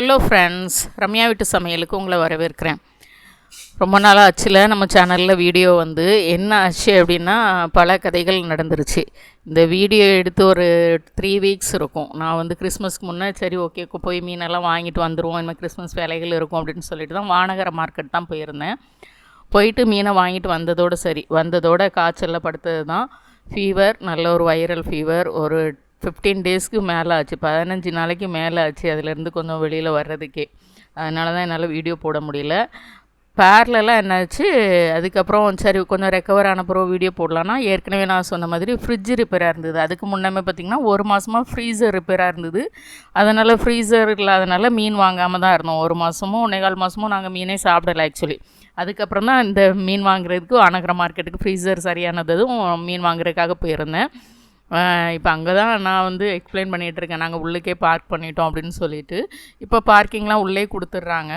Hello friends Ramya வீட்டு சமையலுக்கு உங்களை வரவேற்கிறேன். ரொம்ப நாளாக ஆச்சுல நம்ம சேனலில் வீடியோ வந்து என்ன ஆச்சு அப்படின்னா பல கதைகள் நடந்துருச்சு. இந்த வீடியோ எடுத்து ஒரு த்ரீ வீக்ஸ் இருக்கும். நான் வந்து கிறிஸ்மஸ்க்கு முன்னே சரி ஓகே போய் மீனெல்லாம் வாங்கிட்டு வந்துடுவோம் இனிமேல் கிறிஸ்மஸ் வேலைகள் இருக்கும் அப்படின்னு சொல்லிட்டு தான் வானகர மார்க்கெட் தான் போயிருந்தேன். போயிட்டு மீனை வாங்கிட்டு வந்ததோடு சரி வந்ததோட காய்ச்சலில் படுத்தது தான் ஃபீவர் நல்ல ஒரு வைரல் ஃபீவர் ஒரு ஃபிஃப்டீன் டேஸ்க்கு மேலே ஆச்சு பதினஞ்சு நாளைக்கு மேலே ஆச்சு அதுலேருந்து கொஞ்சம் வெளியில் வர்றதுக்கே. அதனால தான் என்னால் வீடியோ போட முடியல. பேர்லலாம் என்னாச்சு? அதுக்கப்புறம் சரி கொஞ்சம் ரெக்கவர் ஆன பிறகு வீடியோ போடலான்னா ஏற்கனவே நான் சொன்ன மாதிரி ஃப்ரிட்ஜ் ரிப்பேராக இருந்தது. அதுக்கு முன்னமே பார்த்திங்கன்னா ஒரு மாதமாக ஃப்ரீசர் ரிப்பேராக இருந்தது. அதனால் ஃப்ரீசர் இல்லாதனால மீன் வாங்காமல் தான் இருந்தோம். ஒரு மாதமும் ஒன்னேகால் மாதமும் நாங்கள் மீனே சாப்பிடலை ஆக்சுவலி அதுக்கப்புறம் தான் இந்த மீன் வாங்குறதுக்கு அனகர மார்க்கெட்டுக்கு ஃப்ரீசர் சரியானதும் மீன் வாங்குறதுக்காக போயிருந்தேன். இப்போ அங்கே தான் நான் வந்து எக்ஸ்பிளைன் பண்ணிகிட்டு இருக்கேன் நாங்கள் உள்ளுக்கே பார்க் பண்ணிட்டோம் அப்படின்னு சொல்லிட்டு. இப்போ பார்க்கிங்லாம் உள்ளே கொடுத்துட்றாங்க.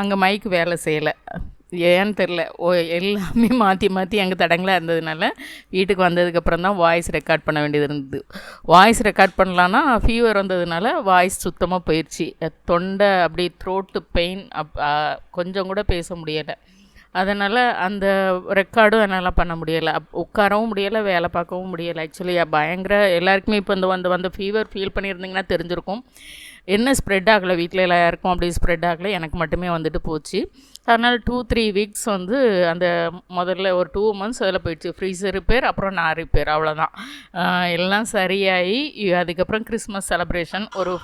அங்கே மைக் வேலை செய்யலை. ஏன்னு தெரில ஓ எல்லாமே மாற்றி மாற்றி எங்கள் தடங்களாக இருந்ததுனால வீட்டுக்கு வந்ததுக்கப்புறம் தான் வாய்ஸ் ரெக்கார்ட் பண்ண வேண்டியது இருந்தது. வாய்ஸ் ரெக்கார்ட் பண்ணலான்னா ஃபீவர் வந்ததுனால வாய்ஸ் சுத்தமாக போயிடுச்சு தொண்டை அப்படி த்ரோட்டு பெயின் அப் கொஞ்சம் கூட பேச முடியலை. அதனால் அந்த ரெக்கார்டும் என்னால் பண்ண முடியலை. அப் உட்காரவும் முடியலை வேலை பார்க்கவும் முடியலை. ஆக்சுவலி பயங்கர எல்லாருக்குமே இப்போ இந்த வந்து வந்த ஃபீவர் ஃபீல் பண்ணியிருந்தீங்கன்னா தெரிஞ்சிருக்கும். என்ன ஸ்ப்ரெட் ஆகலை வீட்டில் எல்லாருக்கும் அப்படி ஸ்ப்ரெட் ஆகலை எனக்கு மட்டுமே வந்துட்டு போச்சு. அதனால் டூ த்ரீ வீக்ஸ் வந்து அந்த முதல்ல ஒரு டூ மந்த்ஸ் அதில் போயிடுச்சு. ஃப்ரீசர் ரிப்பேர் அப்புறம் நான் ரிப்பேர் அவ்வளோதான் எல்லாம் சரியாகி அதுக்கப்புறம் கிறிஸ்மஸ் செலப்ரேஷன் ஒரு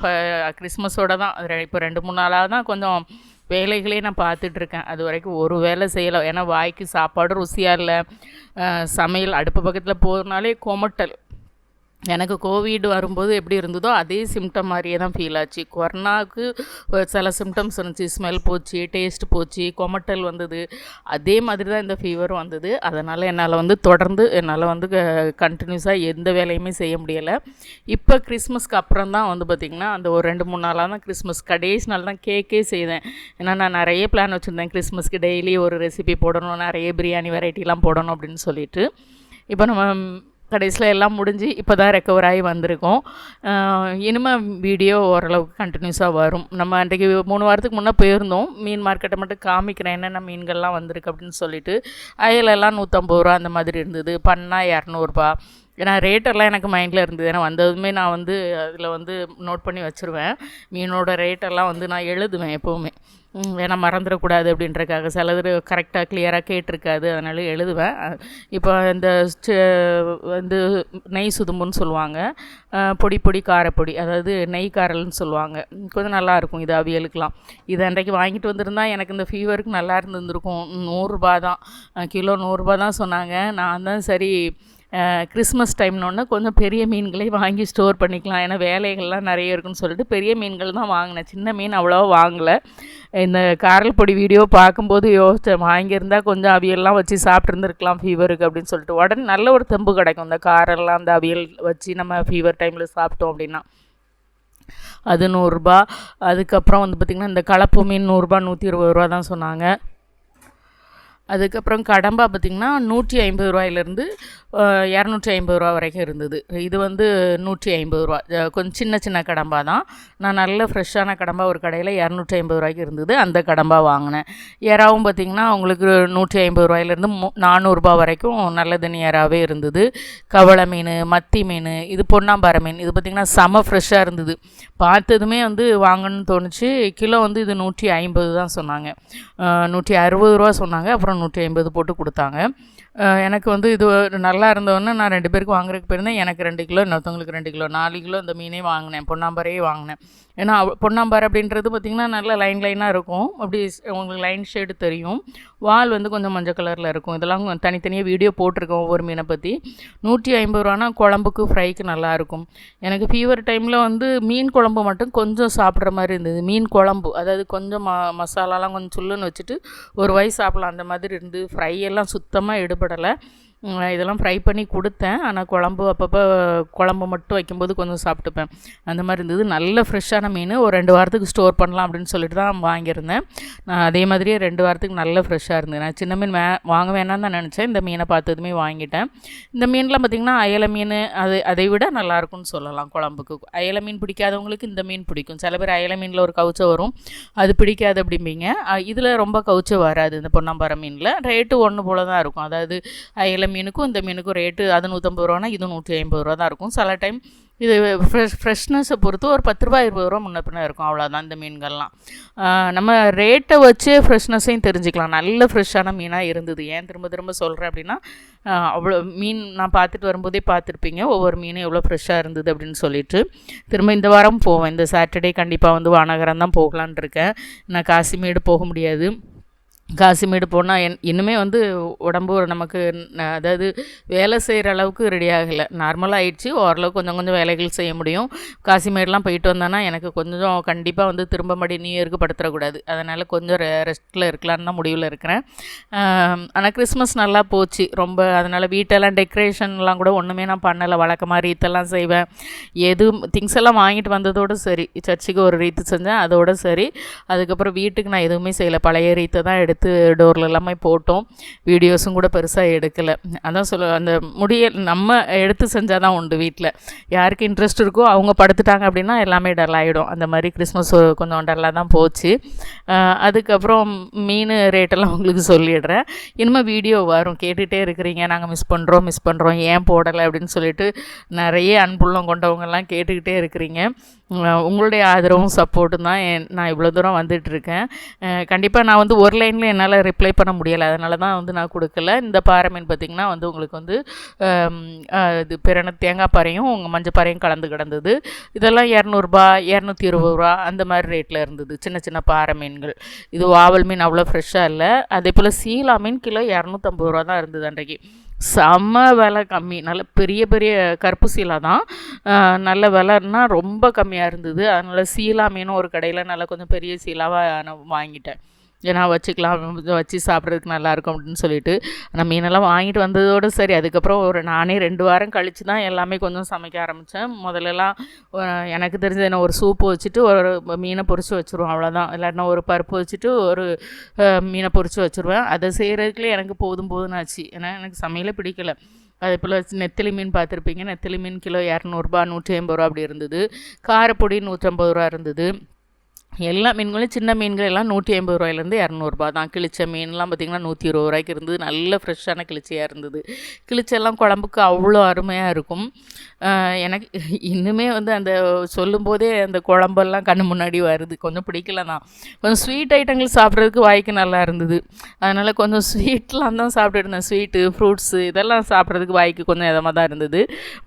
கிறிஸ்மஸோட தான் இப்போ ரெண்டு மூணு நாளாக தான் கொஞ்சம் வேலைகளே நான் பார்த்துட்ருக்கேன். அது வரைக்கும் ஒரு வேலை செய்யலை. ஏன்னா வாய்க்கு சாப்பாடு ருசியாக இல்லை. சமையல் அடுப்பு பக்கத்தில் போகிறதுனாலே கொமட்டல். எனக்கு கோவிட் வரும்போது எப்படி இருந்ததோ அதே சிம்டம் மாதிரியே தான் ஃபீல் ஆச்சு. கொரோனாவுக்கு சில சிம்டம்ஸ் இருந்துச்சு. ஸ்மெல் போச்சு டேஸ்ட் போச்சு கொமட்டல் வந்தது. அதே மாதிரி தான் இந்த ஃபீவரும் வந்தது. அதனால் என்னால் வந்து தொடர்ந்து என்னால் வந்து கண்டினியூஸாக எந்த வேலையுமே செய்ய முடியலை. இப்போ கிறிஸ்மஸ்க்கு அப்புறம் தான் வந்து பார்த்திங்கன்னா அந்த ஒரு ரெண்டு மூணு நாளாக தான் கிறிஸ்மஸ் கடைசி நாள் தான் கேக்கே செய்தேன். ஏன்னா நான் நிறைய பிளான் வச்சுருந்தேன். கிறிஸ்மஸ்க்கு டெய்லி ஒரு ரெசிபி போடணும் நிறைய பிரியாணி வெரைட்டிலாம் போடணும் அப்படின்னு சொல்லிட்டு. இப்போ நம்ம கடைசியில் எல்லாம் முடிஞ்சு இப்போ தான் ரெக்கவர் ஆகி வந்திருக்கோம். இனிமேல் வீடியோ ஓரளவுக்கு கண்டினியூஸாக வரும். நம்ம அன்றைக்கு மூணு வாரத்துக்கு முன்னே போயிருந்தோம். மீன் மார்க்கெட்டை மட்டும் காமிக்கிறேன். என்னென்ன மீன்கள்லாம் வந்திருக்கு அப்படின்னு சொல்லிட்டு. அயலெல்லாம் நூற்றம்பது ரூபா அந்த மாதிரி இருந்தது. பண்ணா இரநூறுபா. ஏன்னா ரேட்டெல்லாம் எனக்கு மைண்டில் இருந்தது. ஏன்னா வந்ததுமே நான் வந்து அதில் வந்து நோட் பண்ணி வச்சுருவேன். மீனோட ரேட்டெல்லாம் வந்து நான் எழுதுவேன் எப்போவுமே. ஏன்னா மறந்துடக்கூடாது அப்படின்றக்காக சிலது கரெக்டாக கிளியராக கேட்டிருக்காது. அதனால் எழுதுவேன். இப்போ இந்த வந்து நெய் சுதும்புன்னு சொல்லுவாங்க. பொடி பொடி காரப்பொடி. அதாவது நெய் காரல்னு சொல்லுவாங்க. கொஞ்சம் நல்லாயிருக்கும் இது அவியலுக்கெலாம். இது அன்றைக்கு வாங்கிட்டு வந்திருந்தா எனக்கு இந்த ஃபீவருக்கு நல்லா இருந்திருக்கும் நூறுரூபா தான். கிலோ நூறுரூபா தான் சொன்னாங்க. நான் தான் சரி கிறிஸ்மஸ் டைம்னோடனே கொஞ்சம் பெரிய மீன்களே வாங்கி ஸ்டோர் பண்ணிக்கலாம். ஏன்னா வேலைகள்லாம் நிறைய இருக்குன்னு சொல்லிட்டு பெரிய மீன்கள் தான் வாங்கினேன். சின்ன மீன் அவ்வளோவா வாங்கலை. இந்த காரல் பொடி வீடியோ பார்க்கும்போது யோசித்தேன் வாங்கியிருந்தால் கொஞ்சம் அவியல்லாம் வச்சு சாப்பிட்ருந்துருக்கலாம் ஃபீவருக்கு அப்படின்னு சொல்லிட்டு. உடனே நல்ல ஒரு தெம்பு கிடைக்கும். இந்த காரெல்லாம் அந்த அவியல் வச்சு நம்ம ஃபீவர் டைமில் சாப்பிட்டோம் அப்படின்னா. அது நூறுரூபா அதுக்கப்புறம் வந்து பார்த்திங்கன்னா இந்த கலப்பு மீன் நூறுரூபா நூற்றி இருபது ரூபா தான் சொன்னாங்க. அதுக்கப்புறம் கடம்பா பார்த்திங்கன்னா நூற்றி ஐம்பது ரூபாயிலேருந்து இரநூற்றி ஐம்பது ரூபா வரைக்கும் இருந்தது. இது வந்து நூற்றி ஐம்பது ரூபா. கொஞ்சம் சின்ன சின்ன கடம்பா தான். நான் நல்ல ஃப்ரெஷ்ஷான கடம்பா ஒரு கடையில் இரநூற்றி ஐம்பது ரூபாய்க்கு இருந்தது. அந்த கடம்பா வாங்கினேன். எறாவும் பார்த்திங்கன்னா உங்களுக்கு நூற்றி ஐம்பது ரூபாயிலேருந்து மு நானூறுரூபா வரைக்கும் நல்ல தண்ணி எறாவே இருந்தது. கவளை மீன் மத்தி மீன் இது பொன்னாம்பாறை மீன். இது பார்த்திங்கன்னா செம ஃப்ரெஷ்ஷாக இருந்தது. பார்த்ததுமே வந்து வாங்கணும்னு தோணுச்சு. கிலோ வந்து இது நூற்றி ஐம்பது தான் சொன்னாங்க. நூற்றி அறுபது ரூபா சொன்னாங்க. அப்புறம் நூற்றி ஐம்பது போட்டு கொடுத்தாங்க. எனக்கு வந்து இது நல்லா இருந்தோன்னே நான் ரெண்டு பேருக்கு வாங்குறதுக்கு போயிருந்தேன். எனக்கு ரெண்டு கிலோ இன்னொருத்தவங்களுக்கு ரெண்டு கிலோ நாலு கிலோ இந்த மீனே வாங்கினேன். பொன்னாம்பாரையே வாங்கினேன். ஏன்னா பொன்னாம்பாறை அப்படின்றது பார்த்திங்கன்னா நல்லா லைன் லைனாக இருக்கும். அப்படி உங்களுக்கு லைன் ஷேடு தெரியும். வால் வந்து கொஞ்சம் மஞ்சள் கலரில் இருக்கும். இதெல்லாம் தனித்தனியாக வீடியோ போட்டிருக்கோம் ஒவ்வொரு மீனை பற்றி நூற்றி ஐம்பது ரூபானா குழம்புக்கு ஃப்ரைக்கு நல்லாயிருக்கும் எனக்கு ஃபீவர் டைமில் வந்து மீன் குழம்பு மட்டும் கொஞ்சம் சாப்பிட்ற மாதிரி இருந்தது. மீன் குழம்பு அதாவது கொஞ்சம் ம மசாலாலாம் கொஞ்சம் சுல்லுன்னு வச்சுட்டு ஒரு வயசு சாப்பிட்லாம். அந்த மாதிரி இருந்து ஃப்ரை எல்லாம் சுத்தமாக எடுபட உம், இதெல்லாம் ஃப்ரை பண்ணி கொடுத்தேன். ஆனால் குழம்பு அப்பப்போ குழம்பு மட்டும் வைக்கும்போது கொஞ்சம் சாப்பிட்டுப்பேன். அந்த மாதிரி இருந்தது. நல்ல ஃப்ரெஷ்ஷான மீன். ஒரு ரெண்டு வாரத்துக்கு ஸ்டோர் பண்ணலாம் அப்படின்னு சொல்லிட்டு தான் வாங்கியிருந்தேன். நான் அதே மாதிரியே ரெண்டு வாரத்துக்கு நல்ல ஃப்ரெஷ்ஷாக இருந்தது. நான் சின்ன மீன் வே வாங்க வேணாம்னு தான் நினச்சேன். இந்த மீனை பார்த்ததுமே வாங்கிட்டேன். இந்த மீன்லாம் பார்த்திங்கன்னா அயல மீன் அது அதை விட நல்லாயிருக்கும்னு சொல்லலாம் குழம்புக்கு. அயல மீன் பிடிக்காதவங்களுக்கு இந்த மீன் பிடிக்கும். சில பேர் அயல மீனில் ஒரு கவுச்சை வரும். அது பிடிக்காது அப்படிம்பீங்க. இதில் ரொம்ப கவுச்சை வராது இந்த பொன்னாம்பாறை மீனில். ரேட்டு ஒன்று போல தான் இருக்கும். அதாவது அயல மீனுக்கும் இந்த மீனுக்கும் ரேட்டு அது நூற்றம்பது ரூபானா இது நூற்றி ஐம்பது ரூபா தான் இருக்கும். சில டைம் இது ஃப்ரெஷ் ஃப்ரெஷ்னஸை பொறுத்து ஒரு பத்து ரூபா இருபது ரூபா முன்ன பின்ன இருக்கும். அவ்வளோதான் இந்த மீன்கள்லாம். நம்ம ரேட்டை வச்சு ஃப்ரெஷ்னஸையும் தெரிஞ்சுக்கலாம். நல்ல ஃப்ரெஷ்ஷான மீனாக இருந்தது. ஏன் திரும்ப திரும்ப சொல்கிறேன் அப்படின்னா அவ்வளோ மீன் நான் பார்த்துட்டு வரும்போதே பார்த்துருப்பீங்க. ஒவ்வொரு மீனும் எவ்வளோ ஃப்ரெஷ்ஷாக இருந்தது அப்படின்னு சொல்லிட்டு. திரும்ப இந்த வாரம் போவேன். இந்த சாட்டர்டே கண்டிப்பாக வந்து வானகரம் தான் போகலான் இருக்கேன். நான் காசிமேடு போக முடியாது. காசிமேடு போனால் என் இன்னுமே வந்து உடம்பு ஒரு நமக்கு அதாவது வேலை செய்கிற அளவுக்கு ரெடி ஆகலை. நார்மலாக ஆயிடுச்சு. ஓரளவுக்கு கொஞ்சம் கொஞ்சம் வேலைகள் செய்ய முடியும். காசிமேடுலாம் போயிட்டு வந்தேன்னா எனக்கு கொஞ்சம் கண்டிப்பாக வந்து திரும்ப மடி நியூ இயருக்கு படுத்துடக்கூடாது அதனால் கொஞ்சம் ரெ ரெஸ்ட்டில் இருக்கலான்னு தான் முடிவில் இருக்கிறேன். ஆனால் கிறிஸ்மஸ் நல்லா போச்சு. ரொம்ப அதனால் வீட்டெல்லாம் டெக்கரேஷன்லாம் கூட ஒன்றுமே நான் பண்ணலை. வழக்கமாக ரீத்தெல்லாம் செய்வேன். எது திங்ஸ் எல்லாம் வாங்கிட்டு வந்ததோடு சரி. சர்ச்சுக்கு ஒரு ரீத்து செஞ்சேன். அதோட சரி. அதுக்கப்புறம் வீட்டுக்கு நான் எதுவுமே செய்யலை. பழைய ரீத்தை தான் எடுத்து டோரில் எல்லாமே போட்டோம். வீடியோஸும் கூட பெருசாக எடுக்கலை. அதான் சொல்ல அந்த முடிய நம்ம எடுத்து செஞ்சால் தான் உண்டு வீட்டில் யாருக்கு இன்ட்ரெஸ்ட் இருக்கோ அவங்க படுத்துட்டாங்க அப்படின்னா எல்லாமே டல் ஆகிடும் அந்த மாதிரி கிறிஸ்மஸ் கொஞ்சம் டல்லாக தான் போச்சு. அதுக்கப்புறம் மீன் ரேட்டெல்லாம் உங்களுக்கு சொல்லிடுறேன். இனிமேல் வீடியோ வரும். கேட்டுகிட்டே இருக்கிறீங்க. நாங்கள் மிஸ் பண்ணுறோம் மிஸ் பண்ணுறோம் ஏன் போடலை அப்படின்னு சொல்லிட்டு நிறைய அன்புள்ளம் கொண்டவங்கெல்லாம் கேட்டுக்கிட்டே இருக்கிறீங்க. உங்களுடைய ஆதரவும் சப்போர்ட்டும் தான் என் நான் இவ்வளோ தூரம் வந்துட்டுருக்கேன் கண்டிப்பாக நான் வந்து ஒரு லைனில் என்னால் ரிப்ளை பண்ண முடியலை. அதனால தான் வந்து நான் கொடுக்கல. இந்த பாறை மீன் பார்த்திங்கன்னா வந்து உங்களுக்கு வந்து இது பிறன தேங்காய் பாறையும் உங்கள் மஞ்சள் பாறையும் கலந்து கிடந்தது. இதெல்லாம் இரநூறுபா இரநூத்தி இருபது ரூபா அந்த மாதிரி ரேட்டில் இருந்தது. சின்ன சின்ன பாறை மீன்கள். இது வாவல் மீன் அவ்வளோ ஃப்ரெஷ்ஷாக இல்லை. அதே போல் சீலா மீன் கிலோ இரநூத்தம்பது ரூபா தான் இருந்தது அன்றைக்கு. செம்ம விலை கம்மி. நல்ல பெரிய பெரிய கருப்பு சீலா தான். நல்ல விலைன்னா ரொம்ப கம்மியாக இருந்தது. அதனால் சீலா மீனும் ஒரு கடையில் நல்லா கொஞ்சம் பெரிய சீலாவாக நான் வாங்கிட்டேன். ஏன்னா வச்சுக்கலாம் வச்சு சாப்பிட்றதுக்கு நல்லாயிருக்கும் அப்படின்னு சொல்லிட்டு. நான் மீனெல்லாம் வாங்கிட்டு வந்ததோடு சரி அதுக்கப்புறம் ஒரு நானே ரெண்டு வாரம் கழித்து தான் எல்லாமே கொஞ்சம் சமைக்க ஆரம்பித்தேன் முதல்லலாம் எனக்கு தெரிஞ்சது என்ன ஒரு சூப்பு வச்சுட்டு ஒரு மீனை பொறிச்சு வச்சுருவோம் அவ்வளோதான் இல்லாட்டினா ஒரு பருப்பு வச்சுட்டு ஒரு மீனை பொறிச்சு வச்சுருவேன். அதை செய்கிறதுக்குள்ளே எனக்கு போதும் போதும் ஆச்சு. ஏன்னா எனக்கு சமையலே பிடிக்கல. அதே போல் நெத்திலி மீன் பார்த்துருப்பீங்க நெத்திலி மீன் கிலோ இரநூறுபா நூற்றி ஐம்பது ரூபா அப்படி இருந்தது. காரப்பொடி நூற்றம்பது ரூபா இருந்தது. எல்லா மீன்களும் சின்ன மீன்கள் எல்லாம் நூற்றி ஐம்பது ரூபாயிலேருந்து இரநூறுபா தான். கிழிச்ச மீன்லாம் பார்த்திங்கன்னா நூற்றி இருபது ரூபாய்க்கு இருந்தது. நல்ல ஃப்ரெஷ்ஷான கிழிச்சியாக இருந்தது. கிழிச்செல்லாம் குழம்புக்கு அவ்வளோ அருமையாக இருக்கும். எனக்கு இன்னுமே வந்து அந்த சொல்லும்போதே அந்த குழம்பெல்லாம் கண்ணு முன்னாடி வருது. கொஞ்சம் பிடிக்கல தான் கொஞ்சம் ஸ்வீட் ஐட்டங்கள் சாப்பிட்றதுக்கு வாய்க்கு நல்லா இருந்தது. அதனால் கொஞ்சம் ஸ்வீட்லாம் தான் சாப்பிட்டுட்டு இருந்தேன். ஸ்வீட்டு ஃப்ரூட்ஸு இதெல்லாம் சாப்பிட்றதுக்கு வாய்க்கு கொஞ்சம் இதமாக தான் இருந்தது.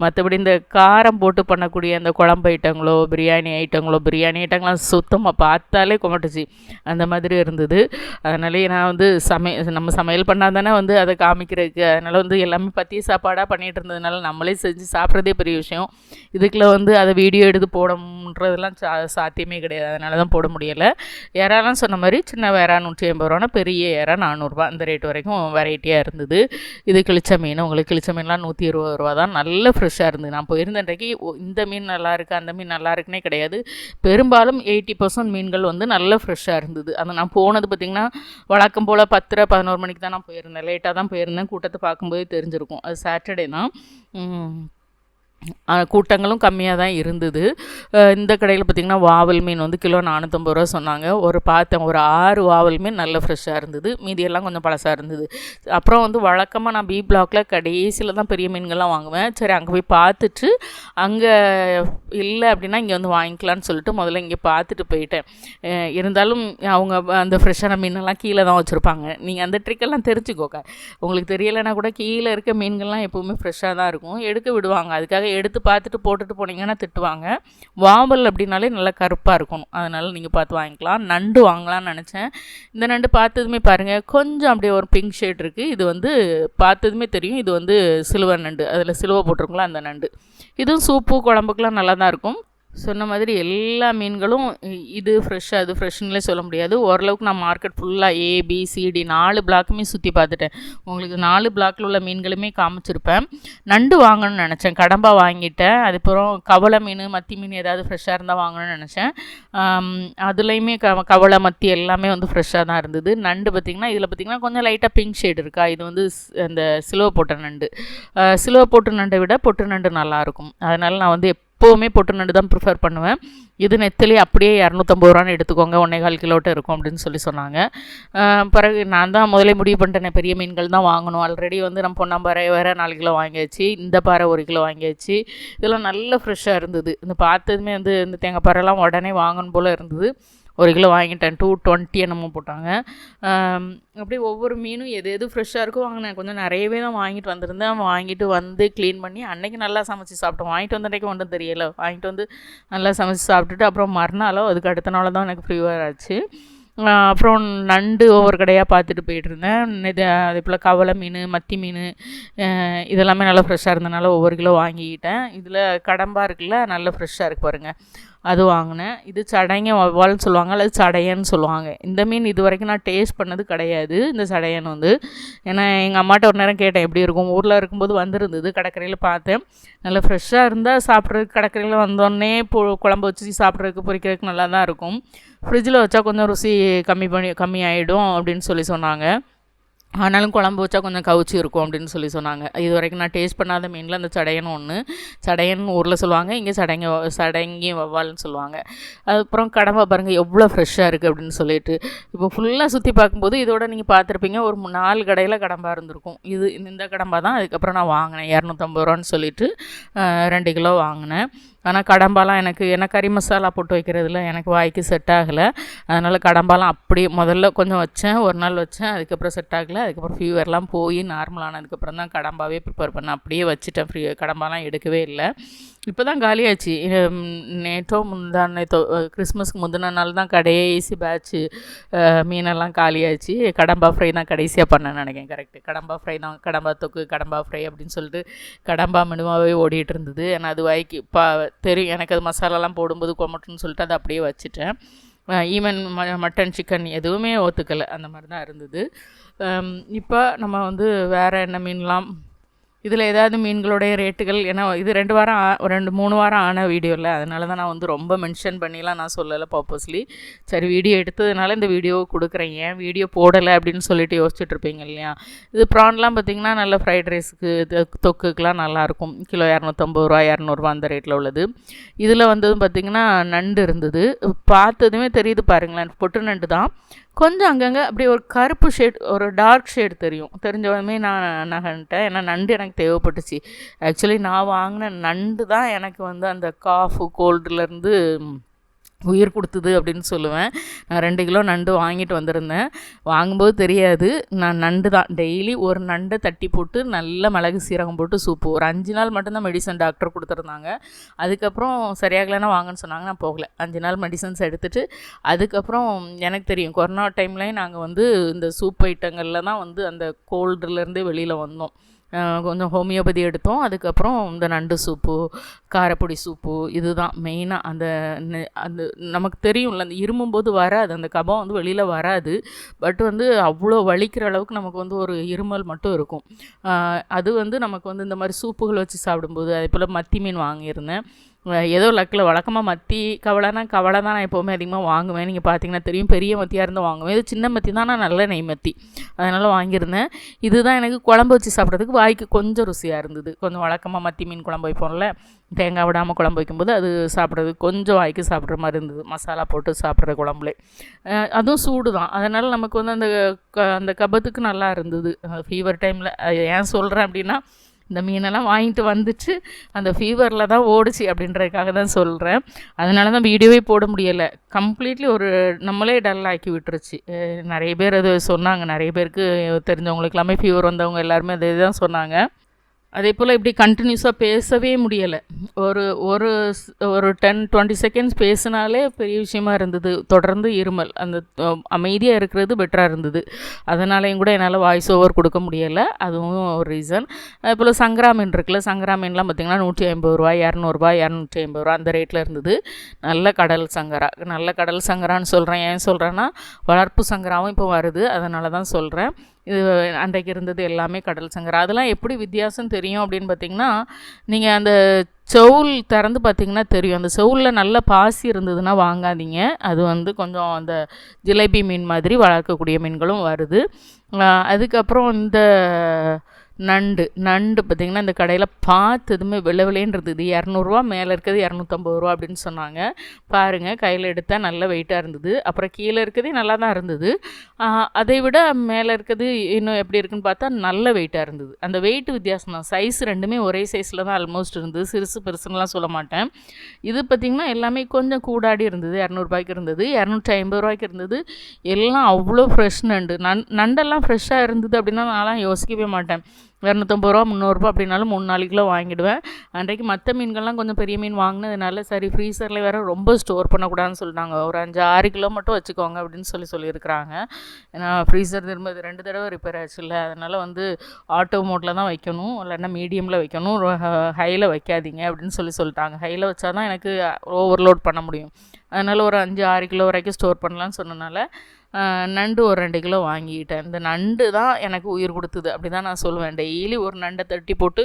மற்றபடி இந்த காரம் போட்டு பண்ணக்கூடிய அந்த குழம்பு ஐட்டங்களோ பிரியாணி ஐட்டங்களோ பிரியாணி ஐட்டங்கள்லாம் சுத்தமாக பார்த்தாலே குமட்டுச்சு. அந்த மாதிரி இருந்தது. அதனாலே நான் வந்து சமை நம்ம சமையல் பண்ணால் தானே வந்து அதை காமிக்கிறதுக்கு. அதனால் வந்து எல்லாமே பத்திய சாப்பாடாக பண்ணிகிட்டு இருந்ததுனால நம்மளே செஞ்சு சாப்பிட்றதே பெரிய விஷயம். இதுக்குள்ள வந்து அதை வீடியோ எடுத்து போடன்றதெல்லாம் சா சாத்தியமே கிடையாது. அதனால தான் போட முடியலை. இறாலாம் சொன்ன மாதிரி சின்ன வேறா நூற்றி ஐம்பது ரூபானா பெரிய இறா நானூறுரூவா அந்த ரேட் வரைக்கும் வெரைட்டியாக இருந்தது. இது கிழிச்ச மீன். உங்களுக்கு கிழிச்ச மீன்லாம் நூற்றி இருபது ரூபா தான். நல்ல ஃப்ரெஷ்ஷாக இருந்தது. நான் போயிருந்த அன்றைக்கு. ஓ, இந்த மீன் நல்லா இருக்குது அந்த மீன் நல்லா இருக்குன்னே கிடையாது. பெரும்பாலும் எயிட்டி பர்சன்ட் மீன்கள் வந்து நல்ல ஃப்ரெஷ்ஷாக இருந்தது. அதை நான் போனது பார்த்திங்கன்னா வழக்கம் போல் பத்தரை பதினோரு மணிக்கு தான் நான் போயிருந்தேன். லேட்டாக தான் போயிருந்தேன். கூட்டத்தை பார்க்கும்போதே தெரிஞ்சிருக்கும். அது சாட்டர்டே தான். கூட்டங்களும் கம்மியாக தான் இருந்தது. இந்த கடையில் பார்த்திங்கன்னா வாவல் மீன் வந்து கிலோ நானூற்றம்பது ரூபா சொன்னாங்க. ஒரு பார்த்தேன் ஒரு ஆறு வாவல் மீன் நல்ல ஃப்ரெஷ்ஷாக இருந்தது. மீதியெல்லாம் கொஞ்சம் பழசாக இருந்தது. அப்புறம் வந்து வழக்கமாக நான் பி பிளாக்கில் கடைசியில் தான் பெரிய மீன்கள்லாம் வாங்குவேன். சரி அங்கே போய் பார்த்துட்டு அங்கே இல்லை அப்படின்னா இங்கே வந்து வாங்கிக்கலான்னு சொல்லிட்டு முதல்ல இங்கே பார்த்துட்டு போயிட்டேன். இருந்தாலும் அவங்க அந்த ஃப்ரெஷ்ஷான மீனெல்லாம் கீழே தான் வச்சுருப்பாங்க. நீங்கள் அந்த ட்ரிக்கெல்லாம் தெரிஞ்சுக்கோங்க. உங்களுக்கு தெரியலைன்னா கூட கீழே இருக்க மீன்கள்லாம் எப்போவுமே ஃப்ரெஷ்ஷாக தான் இருக்கும். எடுக்க விடுவாங்க. அதுக்காக எடுத்து பார்த்துட்டு போட்டுட்டு போனீங்கன்னா திட்டுவாங்க. வாம்பல் அப்படின்னாலே நல்லா கருப்பாக இருக்கணும். அதனால் நீங்கள் பார்த்து வாங்கிக்கலாம். நண்டு வாங்கலாம்னு நினச்சேன். இந்த நண்டு பார்த்ததுமே பாருங்கள் கொஞ்சம் அப்படியே ஒரு பிங்க் ஷேட் இருக்குது இது வந்து பார்த்ததுமே தெரியும். இது வந்து சிலுவை நண்டு. அதில் சிலுவை போட்டிருக்கலாம் அந்த நண்டு. இதுவும் சூப்பு குழம்புக்கெலாம் நல்லா தான் இருக்கும். சொன்ன மாதிரி எல்லா மீன்களும் இது ஃப்ரெஷ்ஷாக அது ஃப்ரெஷ்னுலே சொல்ல முடியாது. ஓரளவுக்கு நான் மார்க்கெட் ஃபுல்லாக ஏ பி சிடி நாலு பிளாக்குமே சுற்றி பார்த்துட்டேன். உங்களுக்கு நாலு பிளாக்கில் உள்ள மீன்களுமே காமிச்சிருப்பேன். நண்டு வாங்கணும்னு நினச்சேன். கடம்பா வாங்கிட்டேன். அதுக்கப்புறம் கவளை மீன் மத்தி மீன் ஏதாவது ஃப்ரெஷ்ஷாக இருந்தால் வாங்கணும்னு நினச்சேன். அதுலேயுமே க கவளை மத்தி எல்லாமே வந்து ஃப்ரெஷ்ஷாக தான் இருந்தது. நண்டு பார்த்திங்கன்னா இதில் பார்த்திங்கன்னா கொஞ்சம் லைட்டாக பிங்க் ஷேடு இருக்கா? இது வந்து அந்த சிலுவை போட்ட நண்டு. சிலுவை போட்ட நண்டை விட பொட்டு நண்டு நல்லாயிருக்கும் அதனால் நான் வந்து எப்போவுமே பொட்டு நண்டு தான் ப்ரிஃபர் பண்ணுவேன். இது நெத்திலே அப்படியே இரநூத்தம்பது ரூபான்னு எடுத்துக்கோங்க. ஒன்றே கால் கிலோட்ட இருக்கும் அப்படின்னு சொல்லி சொன்னாங்க. பிறகு நான் தான் முதலே முடிவு பண்ணிட்டேன் பெரிய மீன்கள் தான் வாங்கணும். ஆல்ரெடி வந்து நம்ம பொன்னாம்பாறை வேறு நாலு கிலோ வாங்கியாச்சு. இந்த பாறை ஒரு கிலோ வாங்கியாச்சு. இதெல்லாம் நல்ல ஃப்ரெஷ்ஷாக இருந்தது. இந்த பார்த்ததுமே வந்து இந்த தேங்காய் பாறைலாம் உடனே வாங்கணும் போல் இருந்தது. ஒரு கிலோ வாங்கிட்டேன். டூ டுவெண்ட்டி என்னமோ போட்டாங்க. அப்படியே ஒவ்வொரு மீனும் எது எது ஃப்ரெஷ்ஷாக இருக்கோ வாங்கினேன். கொஞ்சம் நிறையவே தான் வாங்கிட்டு வந்திருந்தேன். வாங்கிட்டு வந்து க்ளீன் பண்ணி அன்னைக்கு நல்லா சமைச்சு சாப்பிட்டோம். வாங்கிட்டு வந்த அன்றைக்கு ஒன்றும் தெரியல. வாங்கிட்டு வந்து நல்லா சமைச்சு சாப்பிட்டுட்டு அப்புறம் மறுநாளோ அதுக்கு அடுத்த நாள் தான் எனக்கு ஃபீவர் ஆச்சு. அப்புறம் நண்டு ஒவ்வொரு கடையாக பார்த்துட்டு போயிட்டுருந்தேன் இது அதே போல் கவலை மீன் மத்தி மீன் இதெல்லாமே நல்லா ஃப்ரெஷ்ஷாக இருந்தனால ஒவ்வொரு கிலோ வாங்கிக்கிட்டேன் இதில் கடம்பா இருக்குல்ல நல்லா ஃப்ரெஷ்ஷாக இருக்கு பாருங்கள் அது வாங்கினேன். இது சடைங்க வவ்வால்னு சொல்லுவாங்க அல்லது சடையன்னு சொல்லுவாங்க. இந்த மீன் இது வரைக்கும் நான் டேஸ்ட் பண்ணது கிடையாது இந்த சடையன் வந்து. ஏன்னா எங்கள் அம்மாட்ட ஒரு நேரம் கேட்டேன் எப்படி இருக்கும்? ஊரில் இருக்கும்போது வந்திருந்தது கடற்கரையில் பார்த்தேன். நல்லா ஃப்ரெஷ்ஷாக இருந்தால் சாப்பிட்றதுக்கு கடற்கரையில் வந்தோடனே பொ குழம்பு வச்சு சாப்பிட்றதுக்கு பொரிக்கிறதுக்கு நல்லா தான் இருக்கும். ஃப்ரிட்ஜில் வச்சா கொஞ்சம் ருசி கம்மி பண்ணி கம்மி ஆகிடும் அப்படின்னு சொல்லி சொன்னாங்க. ஆனாலும் குழம்பு வச்சா கொஞ்சம் கவுச்சி இருக்கும் அப்படின்னு சொல்லி சொன்னாங்க. இது வரைக்கும் நான் டேஸ்ட் பண்ணாத மீனில் அந்த சடையன் ஒன்று சடையன் ஊரில் சொல்லுவாங்க இங்கே சடைங்க சடங்கி வவ்வால்னு சொல்லுவாங்க. அதுக்கப்புறம் கடம்பா பாருங்கள் எவ்வளோ ஃப்ரெஷ்ஷாக இருக்குது அப்படின்னு சொல்லிட்டு. இப்போ ஃபுல்லாக சுற்றி பார்க்கும்போது இதோட நீங்கள் பார்த்துருப்பீங்க ஒரு நாலு கடையில் கடம்பா இருந்திருக்கும். இது இந்த கடம்பா தான் அதுக்கப்புறம் நான் வாங்கினேன் இரநூத்தம்பது ரூபான்னு சொல்லிட்டு ரெண்டு கிலோ வாங்கினேன். ஆனால் கடம்பாலாம் எனக்கு ஏன்னா கறி மசாலா போட்டு வைக்கிறதுல எனக்கு வாய்க்கு செட் ஆகலை. அதனால் கடம்பாலாம் அப்படியே முதல்ல கொஞ்சம் வச்சேன். ஒரு நாள் வச்சேன். அதுக்கப்புறம் செட் ஆகலை. அதுக்கப்புறம் ஃபீவர்லாம் போய் நார்மலானதுக்கப்புறம் தான் கடம்பாவே ப்ரிப்பேர் பண்ணேன். அப்படியே வச்சுட்டேன். ஃப்ரீ கடம்பாலாம் எடுக்கவே இல்லை. இப்போ தான் காலியாச்சு நேற்றோ முந்தா நேற்றோ கிறிஸ்மஸ்க்கு முந்தின நாள் தான் கடைசி பேட்ச்சு மீனெல்லாம் காலியாச்சு. கடம்பா ஃப்ரை தான் கடைசியாக பண்ணேன் நினைக்கிறேன் கரெக்டு கடம்பா ஃப்ரை தான் கடம்பா தொக்கு கடம்பா ஃப்ரை அப்படின்னு சொல்லிட்டு கடம்பா மெனுவாகவே ஓடிட்டு இருந்தது. ஏன்னா அது வாய்க்கு இப்போ தெரியும் எனக்கு அது மசாலாலாம் போடும்போது கொமட்டுன்னு சொல்லிட்டு அதை அப்படியே வச்சுட்டேன். ஈவன் ம மட்டன் சிக்கன் எதுவுமே ஒத்துக்கலை. அந்த மாதிரி தான் இருந்தது. இப்போ நம்ம வந்து வேறு என்ன மீன்லாம் இதில் ஏதாவது மீன்களுடைய ரேட்டுகள் ஏன்னா இது ரெண்டு வாரம் ஆ- ரெண்டு மூணு வாரம் ஆன வீடியோ இல்லை. அதனால தான் நான் வந்து ரொம்ப மென்ஷன் பண்ணிலாம் நான் சொல்லலை பர்பஸ்லி சரி வீடியோ எடுத்ததுனால இந்த வீடியோ கொடுக்குறேன். ஏன் வீடியோ போடலை அப்படின்னு சொல்லிட்டு யோசிச்சுட்டு இருப்பீங்க இல்லையா? இது ப்ரான்லாம் பார்த்திங்கன்னா நல்ல ஃப்ரைட் ரைஸுக்கு தொக்குக்கெலாம் நல்லாயிருக்கும். கிலோ இரநூத்தம்பது ரூபா இரநூறுவா அந்த ரேட்டில் உள்ளது. இதில் வந்ததும் பார்த்தீங்கன்னா நண்டு இருந்தது. பார்த்ததுமே தெரியுது பாருங்களேன். பொட்டு நண்டு தான். கொஞ்சம் அங்கங்கே அப்படியே ஒரு கருப்பு ஷேட் ஒரு டார்க் ஷேட் தெரியும். தெரிஞ்சவனுமே நான் நகன்ட்டேன் ஏன்னா நண்டு எனக்கு தேவைப்பட்டுச்சு. ஆக்சுவலி நான் வாங்கின நண்டு தான் எனக்கு வந்து அந்த காஃபு கோல்டுலேருந்து உயிர் கொடுத்தது அப்படின்னு சொல்லுவேன். நான் ரெண்டு கிலோ நண்டு வாங்கிட்டு வந்திருந்தேன். வாங்கும்போது தெரியாது. நான் நண்டு தான். டெய்லி ஒரு நண்டை தட்டி போட்டு நல்ல மிளகு சீரகம் போட்டு சூப்பு. ஒரு அஞ்சு நாள் மட்டும்தான் மெடிசன் டாக்டர் கொடுத்துருந்தாங்க. அதுக்கப்புறம் சரியாகலைன்னா வாங்கன்னு சொன்னாங்க. நான் போகல. அஞ்சு நாள் மெடிசன்ஸ் எடுத்துட்டு அதுக்கப்புறம் எனக்கு தெரியும். கொரோனா டைம்லேயும் நாங்கள் வந்து இந்த சூப் ஐட்டங்களில் தான் வந்து அந்த கோல்டுலேருந்தே வெளியில் வந்தோம். கொஞ்சம் ஹோமியோபதி எடுத்தோம். அதுக்கப்புறம் இந்த நண்டு சூப்பு காரப்பொடி சூப்பு இதுதான் மெயினாக அந்த அந்த நமக்கு தெரியும்ல அந்த இருமும்போது வராது. அந்த கபம் வந்து வெளியில் வராது. பட் வந்து அவ்வளோ வலிக்கிற அளவுக்கு நமக்கு வந்து ஒரு இருமல் மட்டும் இருக்கும். அது வந்து நமக்கு வந்து இந்த மாதிரி சூப்புகள் வச்சு சாப்பிடும்போது அதே போல் மத்தி மீன் வாங்கியிருந்தேன். ஏதோ லக்கில் வழக்கமாக மத்தி கவலைனா கவலை தான் நான் எப்போவுமே அதிகமாக வாங்குவேன். நீங்கள் பார்த்தீங்கன்னா தெரியும் பெரிய மத்தியாக இருந்து வாங்குவேன். இது சின்ன மத்தி தான் நான் நல்ல நெய் மத்தி. அதனால் வாங்கியிருந்தேன். இதுதான் எனக்கு குழம்பு வச்சு சாப்பிட்றதுக்கு வாய்க்கு கொஞ்சம் ருசியாக இருந்தது. கொஞ்சம் வழக்கமாக மத்தி மீன் குழம்பு வைப்போம்ல தேங்காய் விடாமல் குழம்பு வைக்கும்போது அது சாப்பிட்றது கொஞ்சம் வாய்க்கு சாப்பிட்ற மாதிரி இருந்தது. மசாலா போட்டு சாப்பிட்ற குழம்புலே. அதுவும் சூடு தான். அதனால் நமக்கு வந்து அந்த க அந்த கபத்துக்கு நல்லா இருந்தது. ஃபீவர் டைமில் ஏன் சொல்கிறேன் அப்படின்னா இந்த மீனெல்லாம் வாங்கிட்டு வந்துட்டு அந்த ஃபீவரில் தான் ஓடுச்சு அப்படின்றதுக்காக தான் சொல்கிறேன் அதனால தான் வீடியோவே போட முடியலை. கம்ப்ளீட்லி ஒரு நம்மளே டல் ஆக்கி விட்டுருச்சு. நிறைய பேர் அது சொன்னாங்க. நிறைய பேருக்கு தெரிஞ்சவங்களுக்கு எல்லாமே ஃபீவர் வந்தவங்க எல்லாருமே அது தான் சொன்னாங்க. அதே போல் இப்படி கண்டினியூஸாக பேசவே முடியலை. ஒரு ஒரு ஒரு டென் டுவெண்ட்டி செகண்ட்ஸ் பேசினாலே பெரிய விஷயமா இருந்தது. தொடர்ந்து இருமல். அந்த அமைதியாக இருக்கிறது பெட்டராக இருந்தது. அதனாலையும் கூட என்னால் வாய்ஸ் ஓவர் கொடுக்க முடியலை. அதுவும் ஒரு ரீசன் அதே போல் சங்கராமீன் இருக்குல்ல சங்கராமீன்லாம் பார்த்திங்கன்னா நூற்றி ஐம்பது ரூபா இரநூறுபா இரநூற்றி ஐம்பது ரூபா அந்த ரேட்டில் இருந்தது. நல்ல கடல் சங்கரா. நல்ல கடல் சங்கரான்னு சொல்கிறேன் ஏன் சொல்கிறேன்னா வளர்ப்பு சங்கராவும் இப்போ வருது. அதனால தான் சொல்கிறேன் அன்றைக்கு இருந்தது எல்லாமே கடல் சங்கர். அதெல்லாம் எப்படி வித்தியாசம் தெரியும் அப்படின்னு பார்த்தீங்கன்னா நீங்கள் அந்த செவுல் திறந்து பார்த்தீங்கன்னா தெரியும். அந்த செவுலில் நல்ல பாசி இருந்ததுன்னா வாங்காதீங்க. அது வந்து கொஞ்சம் அந்த ஜிலேபி மீன் மாதிரி வளர்க்கக்கூடிய மீன்களும் வருது. அதுக்கப்புறம் இந்த நண்டு நண்டு பார்த்திங்கன்னா இந்த கடையில் பார்த்ததுமே வெள்ளை வெள்ளைன்னு இருந்தது இரநூறுவா மேலே இருக்கிறது இரநூத்தம்பது ரூபா அப்படின்னு சொன்னாங்க. பாருங்கள் கையில் எடுத்தால் நல்ல வெயிட்டாக இருந்தது. அப்புறம் கீழே இருக்கிறதே நல்லா தான் இருந்தது. அதை விட மேலே இருக்கிறது இன்னும் எப்படி இருக்குன்னு பார்த்தா நல்ல வெயிட்டாக இருந்தது. அந்த வெயிட் வித்தியாசம் தான். சைஸ் ரெண்டுமே ஒரே சைஸில் தான் ஆல்மோஸ்ட் இருந்தது. சிறுசு பெருசுன்னெலாம் சொல்ல மாட்டேன். இது பார்த்திங்கன்னா எல்லாமே கொஞ்சம் கூடாடி இருந்தது. இரநூறுபாய்க்கு இருந்தது. இரநூற்றி ஐம்பது ரூபாய்க்கு இருந்தது. எல்லாம் அவ்வளோ ஃப்ரெஷ் நண்டு. நண் நண்டெல்லாம் ஃப்ரெஷ்ஷாக இருந்தது அப்படின்னா நான்லாம் யோசிக்கவே மாட்டேன். இரநூத்தம்பது ரூபா முந்நூறுரூபா அப்படின்னாலும் மூணு நாலு கிலோ வாங்கிடுவேன். அன்றைக்கு மற்ற மீன்கள்லாம் கொஞ்சம் பெரிய மீன் வாங்கினதுனால சரி ஃப்ரீசரில் வேறு ரொம்ப ஸ்டோர் பண்ணக்கூடாதுன்னு சொல்லிட்டாங்க. ஒரு அஞ்சு ஆறு கிலோ மட்டும் வச்சுக்கோங்க அப்படின்னு சொல்லி சொல்லியிருக்கிறாங்க. ஏன்னா ஃப்ரீசர் திரும்ப ரெண்டு தடவை ரிப்பேர் ஆச்சுல்ல அதனால் வந்து ஆட்டோ மோட்டில் தான் வைக்கணும். இல்லைன்னா மீடியமில் வைக்கணும். ஹையில் வைக்காதீங்க அப்படின்னு சொல்லி சொல்லிட்டாங்க. ஹையில் வச்சா தான் எனக்கு ஓவர்லோட் பண்ண முடியும். அதனால் ஒரு அஞ்சு ஆறு கிலோ வரைக்கும் ஸ்டோர் பண்ணலான்னு சொன்னனால நண்டு ஒரு ரெண்டு கிலோ வாங்கிக்கிட்டேன் இந்த நண்டு தான் எனக்கு உயிர் கொடுத்தது. அப்படி தான் நான் சொல்லுவேன் டெய்லி ஒரு நண்டை தட்டி போட்டு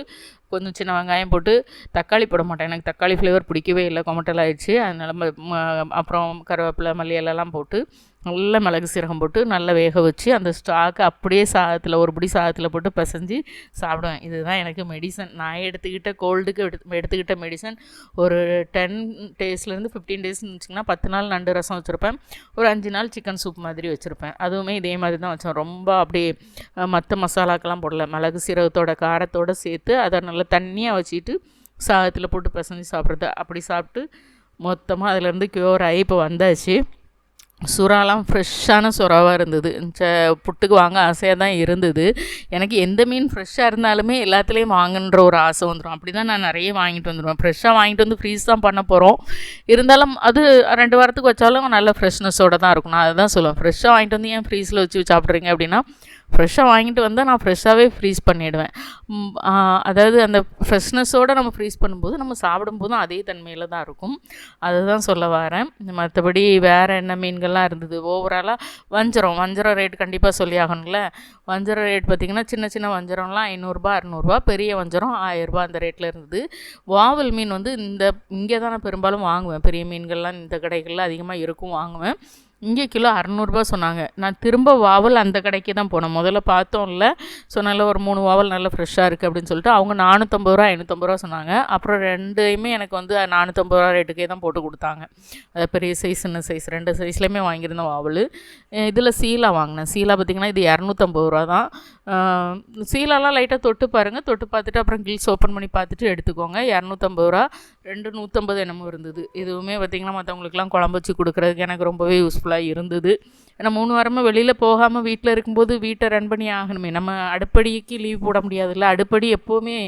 கொஞ்சம் சின்ன வெங்காயம் போட்டு தக்காளி போட மாட்டேன். எனக்கு தக்காளி ஃப்ளேவர் பிடிக்கவே இல்லை. கொமட்டல் ஆயிடுச்சு. அதனால் அப்புறம் கருவேப்பிலை மல்லி எல்லாம் போட்டு நல்லா மிளகு சீரகம் போட்டு நல்லா வேக வச்சு அந்த ஸ்டாக்கை அப்படியே சாதத்தில் ஒரு பிடி சாதத்தில் போட்டு பிசைஞ்சு சாப்பிடுவேன். இதுதான் எனக்கு மெடிசன் நான் எடுத்துக்கிட்ட கோல்டுக்கு எடுத்து எடுத்துக்கிட்ட மெடிசன் ஒரு டென் டேஸ்லேருந்து ஃபிஃப்டீன் டேஸ் இருந்துச்சுன்னா பத்து நாள் நண்டு ரசம் வச்சுருப்பேன். ஒரு அஞ்சு நாள் சிக்கன் சூப் மாதிரி வச்சுருப்பேன். அதுவுமே இதே மாதிரி தான் வச்சேன் ரொம்ப அப்படியே மற்ற மசாலாக்கெல்லாம் போடல. மிளகு சீரகத்தோட காரத்தோட சேர்த்து அதை நல்லா தண்ணியாக வச்சுட்டு சாதத்தில் போட்டு பசஞ்சு சாப்பிட்றது. அப்படி சாப்பிட்டு மொத்தமாக அதுலேருந்து க்யூர் ஆகி இப்போ வந்தாச்சு. சுறாலாம் ஃப்ரெஷ்ஷான சுறாவாக இருந்தது. ச புட்டுக்கு வாங்க ஆசையாக தான் இருந்தது. எனக்கு எந்த மீன் ஃப்ரெஷ்ஷாக இருந்தாலுமே எல்லாத்துலேயும் வாங்கன்ற ஒரு ஆசை வந்துடும் அப்படி தான் நான் நிறைய வாங்கிட்டு வந்துடுவேன் ஃப்ரெஷ்ஷாக வாங்கிட்டு வந்து ஃப்ரீஸ் தான் பண்ண போகிறோம் இருந்தாலும் அது ரெண்டு வாரத்துக்கு வச்சாலும் நல்ல ஃப்ரெஷ்னஸோடு தான் இருக்கும். நான் அதை தான் சொல்லுவேன். ஃப்ரெஷ்ஷாக வாங்கிட்டு வந்து ஏன் ஃப்ரீஸில் வச்சு சாப்பிட்றீங்க அப்படின்னா ஃப்ரெஷ்ஷாக வாங்கிட்டு வந்தால் நான் ஃப்ரெஷ்ஷாகவே ஃப்ரீஸ் பண்ணிவிடுவேன் அதாவது அந்த ஃப்ரெஷ்னஸோடு நம்ம ஃப்ரீஸ் பண்ணும்போது நம்ம சாப்பிடும்போதும் அதே தன்மையில் தான் இருக்கும். அதுதான் சொல்ல வரேன். மற்றபடி வேறு என்ன மீன்கள்லாம் இருந்தது? ஓவராலாக வஞ்சரம். வஞ்சரம் ரேட் கண்டிப்பாக சொல்லி ஆகணும்ல. வஞ்சரம் ரேட் பார்த்திங்கன்னா சின்ன சின்ன வஞ்சரம்லாம் ஐநூறுரூபா அறநூறுபா பெரிய வஞ்சரம் ஆயிரரூபா அந்த ரேட்டில் இருந்தது. வாவல் மீன் வந்து இந்த இங்கே தான் நான் பெரும்பாலும் வாங்குவேன். பெரிய மீன்கள்லாம் இந்த கடைகளில் அதிகமாக இருக்கும் வாங்குவேன். இங்கே கிலோ அறநூறுபா சொன்னாங்க. நான் திரும்ப வாவல் அந்த கடைக்கு தான் போனேன். முதல்ல பார்த்தோம்ல ஸோ நல்ல ஒரு மூணு வாவல் நல்லா ஃப்ரெஷ்ஷாக இருக்குது அப்படின்னு சொல்லிட்டு அவங்க நானூற்றம்பது ரூபா ஐநூற்றம்பது ரூபா சொன்னாங்க. அப்புறம் ரெண்டையுமே எனக்கு வந்து நானூற்றம்பது ரூபா ரேட்டுக்கே தான் போட்டு கொடுத்தாங்க. அது பெரிய சைஸ் சின்ன சைஸ் ரெண்டு சைஸ்லேயுமே வாங்கியிருந்தேன் வாவல். இதில் சீலா வாங்கினேன். சீலா பார்த்திங்கன்னா இது இரநூத்தம்பது ரூபா தான். சீலாலாம் லைட்டாக தொட்டு பாருங்கள் தொட்டு பார்த்துட்டு அப்புறம் கில்ஸ் ஓப்பன் பண்ணி பார்த்துட்டு எடுத்துக்கோங்க. இரநூத்தம்பது ரூபா ரெண்டு நூற்றம்பது என்னமோ இருந்தது. இதுவுமே பார்த்திங்கன்னா மற்றவங்களுக்குலாம் குழம்பு வச்சு கொடுக்குறதுக்கு எனக்கு ரொம்பவே யூஸ்ஃபுல் யூஸ்ஃபுல்லாக இருந்தது. ஏன்னா மூணு வாரமாக வெளியில் போகாமல் வீட்டில் இருக்கும்போது வீட்டை ரன் பண்ணி ஆகணுமே. நம்ம அடுப்படிக்கு லீவ் போட முடியாதுல்ல. அடுப்படி எப்போவுமே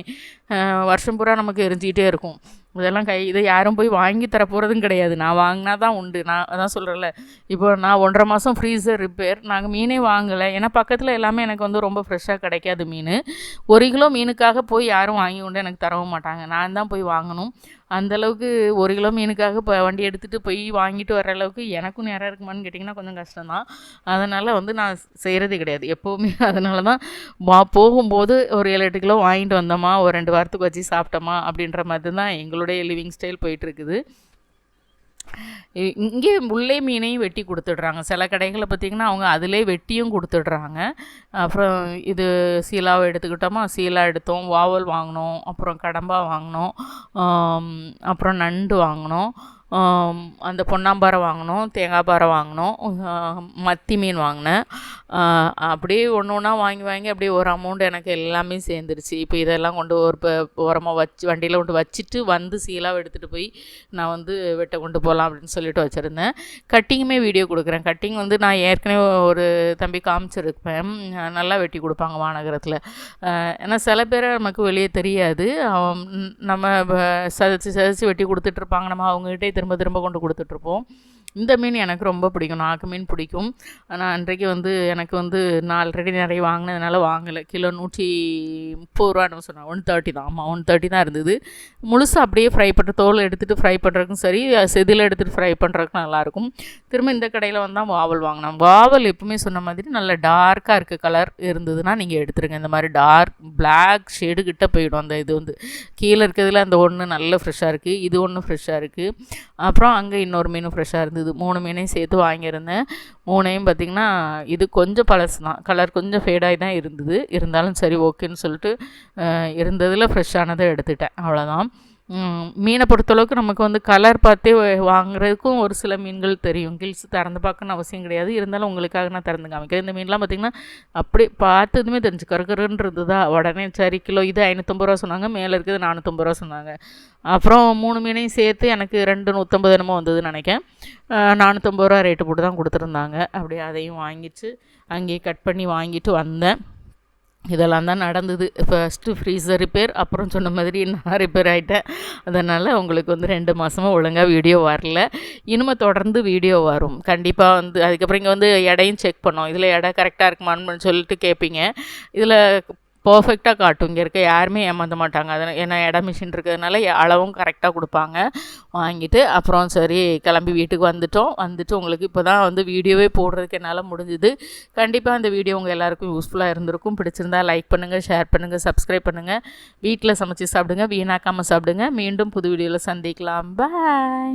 வருஷம் பூரா நமக்கு எரிஞ்சிக்கிட்டே இருக்கும். இதெல்லாம் கை இதை யாரும் போய் வாங்கி தர போகிறதும் கிடையாது. நான் வாங்கினா தான் உண்டு. நான் அதான் சொல்கிறேன்ல இப்போ நான் ஒன்றரை மாதம் ஃப்ரீசர் ரிப்பேர் நாங்கள் மீனே வாங்கலை. ஏன்னா பக்கத்தில் எல்லாமே எனக்கு வந்து ரொம்ப ஃப்ரெஷ்ஷாக கிடைக்காது மீன். ஒரு கிலோ மீனுக்காக போய் யாரும் வாங்கி கொண்டு எனக்கு தரவும் மாட்டாங்க. நான் தான் போய் வாங்கணும். அந்தளவுக்கு ஒரு கிலோ மீனுக்காக இப்போ வண்டி எடுத்துகிட்டு போய் வாங்கிட்டு வர அளவுக்கு எனக்கும் நேரம் இருக்குமான்னு கேட்டிங்கன்னா கொஞ்சம் கஷ்டம்தான். அதனால் வந்து நான் செய்கிறதே கிடையாது. எப்போவுமே அதனால தான் வா போகும்போது ஒரு ஏழு எட்டு கிலோ வாங்கிட்டு வந்தோமா? ஒரு ரெண்டு வாரத்துக்கு வச்சு சாப்பிட்டோமா? அப்படின்ற மாதிரி தான் எங்களுடைய லிவிங் ஸ்டைல் போயிட்டுருக்குது இங்கே முல்லை மீனையும் வெட்டி கொடுத்துடுறாங்க. சில கடைகளை பார்த்திங்கன்னா அவங்க அதிலே வெட்டியும் கொடுத்துடுறாங்க. அப்புறம் இது சீலாவை எடுத்துக்கிட்டோமா? சீலா எடுத்தோம். வாவல் வாங்கினோம். அப்புறம் கடம்பா வாங்கினோம். அப்புறம் நண்டு வாங்கினோம். அந்த பொன்னாம்பாறை வாங்கினோம் தேங்காய் பாறை வாங்கினோம் மத்தி மீன் வாங்கினேன். அப்படியே ஒன்று ஒன்றா வாங்கி வாங்கி அப்படியே ஒரு அமௌண்ட் எனக்கு எல்லாமே சேர்ந்துருச்சு. இப்போ இதெல்லாம் கொண்டு ஒரு இப்போ உரமாக வச்சு வண்டியில் கொண்டு வச்சுட்டு வந்து சீலாக எடுத்துகிட்டு போய் நான் வந்து வெட்ட கொண்டு போகலாம் அப்படின்னு சொல்லிட்டு வச்சுருந்தேன். கட்டிங்குமே வீடியோ கொடுக்குறேன். கட்டிங் வந்து நான் ஏற்கனவே ஒரு தம்பி காமிச்சிருப்பேன். நல்லா வெட்டி கொடுப்பாங்க மாநகரத்தில். ஏன்னா சில பேரை நமக்கு வெளியே தெரியாது. நம்ம வ- சதைச்சு சதைச்சு வெட்டி கொடுத்துட்ருப்பாங்க நம்ம அவங்ககிட்டே திரும்ப திரும்ப கொண்டு கொடுத்துட்ருப்போம். இந்த மீன் எனக்கு ரொம்ப பிடிக்கும். நாக்கு மீன் பிடிக்கும். ஆனால் அன்றைக்கு வந்து எனக்கு வந்து நான் ஆல்ரெடி நிறைய வாங்கினதுனால வாங்கலை. கிலோ நூற்றி முப்பது ரூபான்னு சொன்னேன் ஒன் தேர்ட்டி தான். ஆமாம் ஒன் தேர்ட்டி தான் இருந்தது. முழுசாக அப்படியே ஃப்ரை பண்ணுற தோல் எடுத்துகிட்டு ஃப்ரை பண்ணுறதுக்கும் சரி செதில் எடுத்துகிட்டு ஃப்ரை பண்ணுறதுக்கும் நல்லாயிருக்கும். திரும்ப இந்த கடையில் வந்தால் வாவல் வாங்கினோம். வாவல் எப்பவுமே சொன்ன மாதிரி நல்ல டார்க்காக இருக்க கலர் இருந்ததுன்னா நீங்கள் எடுத்துருங்க. இந்த மாதிரி டார்க் பிளாக் ஷேடு கிட்ட போயிடும். அந்த இது வந்து கீழே இருக்கிறதுல அந்த ஒன்று நல்ல ஃப்ரெஷ்ஷாக இருக்குது இது ஒன்று ஃப்ரெஷ்ஷாக இருக்குது அப்புறம் அங்கே இன்னொரு மீன் ஃப்ரெஷ்ஷாக இருந்தது. மூணு மீனையும் சேர்த்து வாங்கியிருந்தேன். மூணையும் பார்த்திங்கன்னா இது கொஞ்சம் பழசு தான். கலர் கொஞ்சம் ஃபேடாகி தான் இருந்தது. இருந்தாலும் சரி ஓகேன்னு சொல்லிட்டு இருந்ததில் ஃப்ரெஷ்ஷானதை எடுத்துட்டேன். அவ்வளோதான் மீனை பொறுத்தளவுக்கு நமக்கு வந்து கலர் பார்த்தே வாங்குறதுக்கும் ஒரு சில மீன்கள் தெரியும். கில்ஸ் திறந்து பார்க்கணும்னு அவசியம் கிடையாது. இருந்தாலும் உங்களுக்காக நான் திறந்து காமிக்கிறேன். இந்த மீன்லாம் பார்த்திங்கன்னா அப்படி பார்த்ததுமே தெரிஞ்சு கருகருன்னு இருந்ததா உடனே சரி கிலோ இது ஐநூற்றம்பது ரூபா சொன்னாங்க. மேலே இருக்கிறது நானூற்றம்பது ரூபா சொன்னாங்க. அப்புறம் மூணு மீனையும் சேர்த்து எனக்கு ரெண்டு நூற்றம்பது என்னமோ வந்ததுன்னு நினைக்கேன் நானூற்றம்பது ரூபா ரேட்டு போட்டு தான் கொடுத்துருந்தாங்க. அப்படியே அதையும் வாங்கிச்சு. அங்கேயே கட் பண்ணி வாங்கிட்டு வந்தேன். இதெல்லாம் தான் நடந்தது. ஃபஸ்ட்டு ஃப்ரீசர் ரிப்பேர் அப்புறம் சொன்ன மாதிரி நான் ரிப்பேர் ஆகிட்டேன் அதனால் உங்களுக்கு வந்து ரெண்டு மாதமாக ஒழுங்காக வீடியோ வரல. இனிமேல் தொடர்ந்து வீடியோ வரும். கண்டிப்பாக வந்து அதுக்கப்புறம் இங்கே வந்து எடையும் செக் பண்ணோம். இதில் எடை கரெக்டாக இருக்குமான்னு சொல்லிட்டு கேட்பீங்க இதில் பர்ஃபெக்டாக காட்டும். இங்கே இருக்க யாருமே ஏமாற்ற மாட்டாங்க. அதனால் ஏன்னா இடம் மிஷின் இருக்கிறதுனால அளவும் கரெக்டாக கொடுப்பாங்க. வாங்கிட்டு அப்புறம் சரி கிளம்பி வீட்டுக்கு வந்துட்டோம். வந்துட்டு உங்களுக்கு இப்போ தான் வந்து வீடியோவே போடுறதுக்கு என்னால் முடிஞ்சுது. கண்டிப்பாக அந்த வீடியோ உங்கள் எல்லாருக்கும் யூஸ்ஃபுல்லாக இருந்திருக்கும். பிடிச்சிருந்தா லைக் பண்ணுங்கள் ஷேர் பண்ணுங்கள் சப்ஸ்கிரைப் பண்ணுங்கள் வீட்டில் சமைச்சு சாப்பிடுங்க வீணாக்காமல் சாப்பிடுங்க. மீண்டும் புது வீடியோவில் சந்திக்கலாம். பாய்